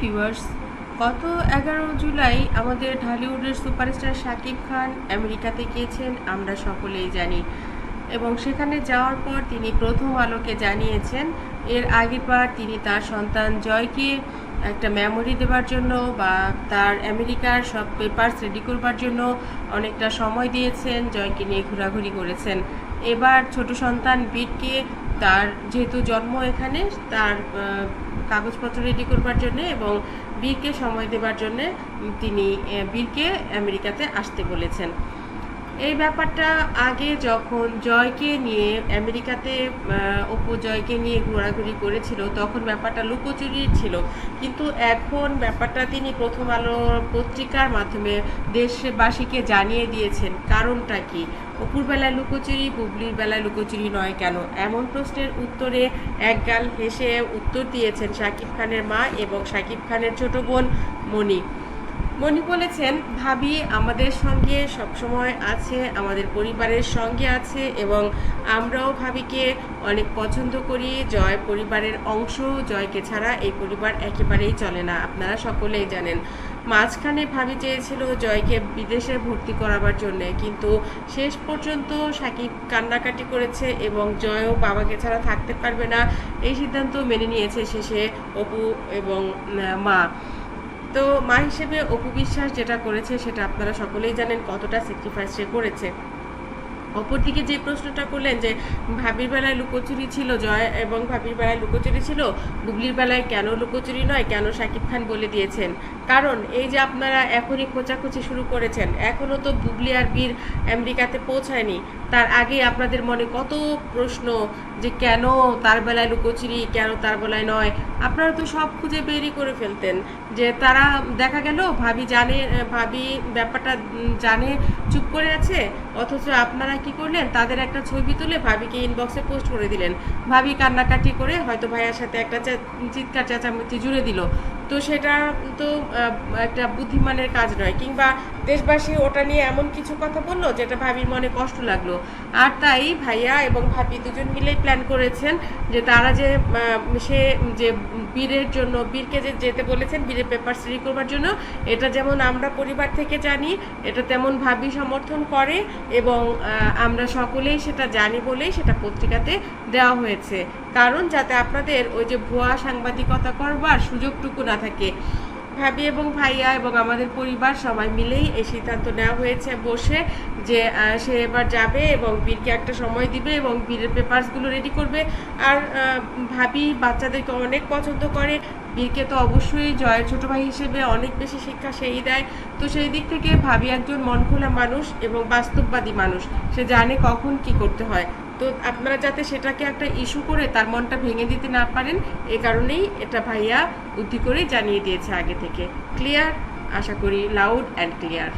Viewers গত এগারো জুলাই আমাদের ঢালিউডের সুপারস্টার শাকিব খান আমেরিকাতে গিয়েছেন আমরা সকলেই জানি। এবং সেখানে যাওয়ার পর তিনি প্রথম আলোকে জানিয়েছেন, এর আগের আগেরবার তিনি তার সন্তান জয়কে একটা মেমোরি দেওয়ার জন্য বা তার আমেরিকার সব পেপারস রেডি করবার জন্য অনেকটা সময় দিয়েছেন, জয়কে নিয়ে ঘোরাঘুরি করেছেন। এবার ছোট সন্তান বীরকে তার যেহেতু জন্ম এখানে, তার কাগজপত্র রেডি করবার জন্য এবং বীরকে সময় দেবার জন্য তিনি বীরকে আমেরিকাতে আসতে বলেছেন। এই ব্যাপারটা আগে যখন জয়কে নিয়ে আমেরিকাতে অপু জয়কে নিয়ে ঘোরাঘুরি করেছিল, তখন ব্যাপারটা লুকোচুরির ছিল। কিন্তু এখন ব্যাপারটা তিনি প্রথম আলো পত্রিকার মাধ্যমে দেশবাসীকে জানিয়ে দিয়েছেন। কারণটা কি? অপুর বেলায় লুকোচুরি, বুবলির বেলায় লুকোচুরি নয় কেন? এমন প্রশ্নের উত্তরে একগাল হেসে উত্তর দিয়েছেন শাকিব খানের মা এবং শাকিব খানের ছোট বোন মণি। মণি বলেছেন, ভাবি আমাদের সঙ্গে সবসময় আছে, আমাদের পরিবারের সঙ্গে আছে এবং আমরাও ভাবিকে অনেক পছন্দ করি। জয় পরিবারের অংশ, জয়কে ছাড়া এই পরিবার একেবারেই চলে না। আপনারা সকলেই জানেন। মাঝখানে ভাবি চেয়েছিল জয়কে বিদেশে ভর্তি করাবার জন্য, কিন্তু শেষ পর্যন্ত সাকিব কান্নাকাটি করেছে এবং জয়ও বাবাকে ছাড়া থাকতে পারবে না। এই সিদ্ধান্ত মেনে নিয়েছে শেষে অপু এবং মা। তো মা হিসেবে অপু বিশ্বাস যেটা করেছে সেটা আপনারা সকলেই জানেন কতটা স্যাক্রিফাইস সে করেছে। অপরদিকে যে প্রশ্নটা করলেন যে ভাবির বেলায় লুকোচুরি ছিল জয় এবং ভাবির বেলায় লুকোচুরি ছিল, বুবলির বেলায় কেন লুকোচুরি নয়, কেন শাকিব খান বলে দিয়েছেন? কারণ এই যে আপনারা এখনই খোঁচাখুচি শুরু করেছেন এখনও তো বুবলি আর বীর আমেরিকাতে পৌঁছায়নি। তার আগে আপনাদের মনে কত প্রশ্ন যে কেন তার বেলায় লুকোচুরি, কেন তার বেলায় নয়? আপনারা তো সব খুঁজে বেরি করে ফেলতেন যে তারা দেখা গেল ভাবি জানে, ভাবি ব্যাপারটা জানে, চুপ করে আছে, অথচ আপনারা কি করলেন, তাদের একটা ছবি তুলে ভাবিকে ইনবক্সে পোস্ট করে দিলেন। ভাবি কান্নাকাটি করে হয়তো ভাইয়ার সাথে একটা চিৎকার, চেঁচামেচি জুড়ে দিল। তো সেটা তো একটা বুদ্ধিমানের কাজ নয়। কিংবা দেশবাসী ওটা নিয়ে এমন কিছু কথা বলল যেটা ভাবির মনে কষ্ট লাগল। আর তাই ভাইয়া এবং ভাবি দুজন মিলেই প্ল্যান করেছেন যে তারা যে সে যে বীরের জন্য, বীরকে যে যেতে বলেছেন, বীরের পেপার রেডি করবার জন্য, এটা যেমন আমরা পরিবার থেকে জানি, এটা তেমন ভাবি সমর্থন করে এবং আমরা সকলেই সেটা জানি বলেই সেটা পত্রিকাতে দেওয়া হয়েছে। কারণ যাতে আপনাদের ওই যে ভুয়া সাংবাদিকতা করবার সুযোগটুকু না থাকে। ভাবি এবং ভাইয়া এবং আমাদের পরিবার সবাই মিলেই এই সিদ্ধান্ত নেওয়া হয়েছে বসে যে সে এবার যাবে এবং বীরকে একটা সময় দিবে এবং বীরের পেপারসগুলো রেডি করবে। আর ভাবি বাচ্চাদেরকে অনেক পছন্দ করে। বীরকে তো অবশ্যই জয়ের ছোট ভাই হিসেবে অনেক বেশি শিক্ষা সেই দেয়। তো সেই দিক থেকে ভাবি একজন মন খোলা মানুষ এবং বাস্তববাদী মানুষ। সে জানে কখন কি করতে হয়। তো আপনারা যাতে সেটাকে একটা ইস্যু করে তার মনটা ভেঙে দিতে না পারেন, এ কারণেই এটা ভাইয়া বুদ্ধি করে জানিয়ে দিয়েছে আগে থেকে। ক্লিয়ার আশা করি লাউড অ্যান্ড ক্লিয়ার